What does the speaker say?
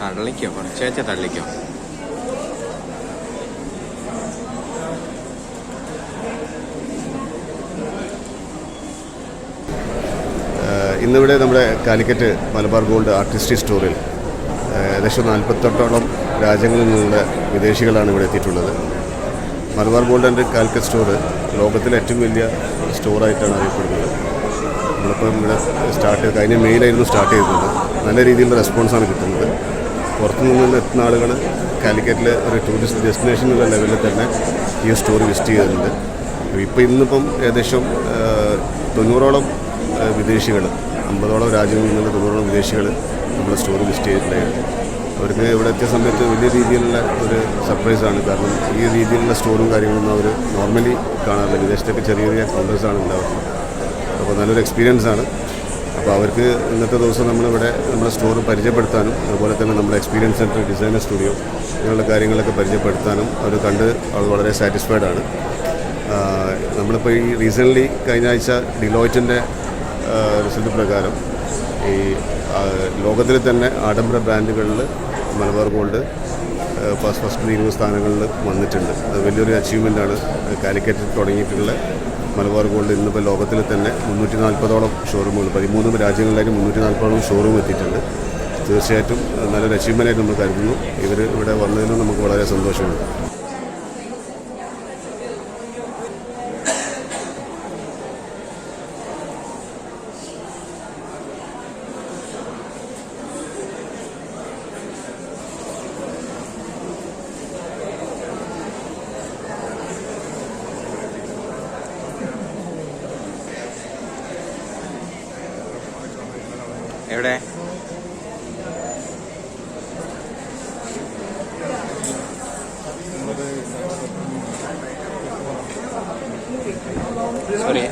തള്ളിക്കോ കുറച്ചേച്ച തള്ളിക്കോ. ഇന്നിവിടെ നമ്മുടെ കാലിക്കറ്റ് മലബാർ ഗോൾഡ് ആർട്ടിസ്റ്റി സ്റ്റോറിൽ ഏകദേശം നാൽപ്പത്തെട്ടോളം രാജ്യങ്ങളിൽ നിന്നുള്ള വിദേശികളാണ് ഇവിടെ എത്തിയിട്ടുള്ളത്. Malabar gold and Calicut store ലോകത്തിലെ ഏറ്റവും വലിയ സ്റ്റോറായിട്ടാണ് അറിയപ്പെടുന്നത്. നമ്മളിപ്പം ഇവിടെ സ്റ്റാർട്ട് ചെയ്ത് കഴിഞ്ഞ മെയിലായിരുന്നു സ്റ്റാർട്ട് ചെയ്തത് നല്ല രീതിയിലുള്ള റെസ്പോൺസാണ് കിട്ടുന്നത്. പുറത്തു നിന്ന് എത്തുന്ന ആളുകൾ കാലിക്കറ്റിലെ ഒരു ടൂറിസ്റ്റ് ഡെസ്റ്റിനേഷൻ എന്നുള്ള ലെവലിൽ തന്നെ ഈ സ്റ്റോർ വിസിറ്റ് ചെയ്യുന്നുണ്ട് ഇപ്പോൾ ഇന്നിപ്പം ഏകദേശം തൊണ്ണൂറോളം വിദേശികൾ അമ്പതോളം രാജ്യങ്ങളിൽ നിന്നുള്ള തൊണ്ണൂറോളം വിദേശികൾ നമ്മുടെ സ്റ്റോർ വിസിറ്റ് ചെയ്തിട്ടുണ്ടായിരുന്നു. അവർക്ക് ഇവിടെ എത്തിയ സമയത്ത് വലിയ രീതിയിലുള്ള ഒരു സർപ്രൈസാണ് കാരണം ഈ രീതിയിലുള്ള സ്റ്റോറും കാര്യങ്ങളൊന്നും അവർ നോർമലി കാണാറില്ല. വിദേശത്തൊക്കെ ചെറിയ ചെറിയ കൗണ്ടേഴ്സാണ് ഉണ്ടാവുന്നത് അപ്പോൾ നല്ലൊരു എക്സ്പീരിയൻസ് ആണ്. അപ്പോൾ അവർക്ക് ഇന്നത്തെ ദിവസം നമ്മളിവിടെ നമ്മുടെ സ്റ്റോർ പരിചയപ്പെടുത്താനും അതുപോലെ തന്നെ നമ്മുടെ എക്സ്പീരിയൻസ് സെന്റർ ഡിസൈനർ സ്റ്റുഡിയോ ഇങ്ങനെയുള്ള കാര്യങ്ങളൊക്കെ പരിചയപ്പെടുത്താനും അവർ കണ്ട് അവർ വളരെ സാറ്റിസ്ഫൈഡ് ആണ്. നമ്മളിപ്പോൾ ഈ റീസെന്റ്ലി കഴിഞ്ഞ ആഴ്ച ഡിലോയിറ്റിന്റെ റിസൾട്ട് പ്രകാരം ഈ ലോകത്തിൽ തന്നെ ആഡംബര ബ്രാൻഡുകളിൽ മലബാർ ഗോൾഡ് ഫസ്റ്റ് ഫസ്റ്റ് ഇരുപത് സ്ഥാനങ്ങളിൽ വന്നിട്ടുണ്ട്. അത് വലിയൊരു അച്ചീവ്മെന്റ് ആണ്. കാലിക്കറ്റിൽ തുടങ്ങിയിട്ടുള്ള മലബാർ ഗോൾഡ് ഇന്നിപ്പോൾ ലോകത്തിൽ തന്നെ മുന്നൂറ്റി നാൽപ്പതോളം ഷോറൂമുകൾ പതിമൂന്ന് രാജ്യങ്ങളിലേക്ക് മുന്നൂറ്റി നാൽപ്പതോളം ഷോറൂം എത്തിയിട്ടുണ്ട്. തീർച്ചയായിട്ടും നല്ലൊരു അച്ചീവ്മെന്റ് ആയിട്ട് നമ്മൾ കരുതുന്നു. ഇവർ ഇവിടെ വന്നതിലും നമുക്ക് വളരെ സന്തോഷമുണ്ട്. എവിടെ? സോറി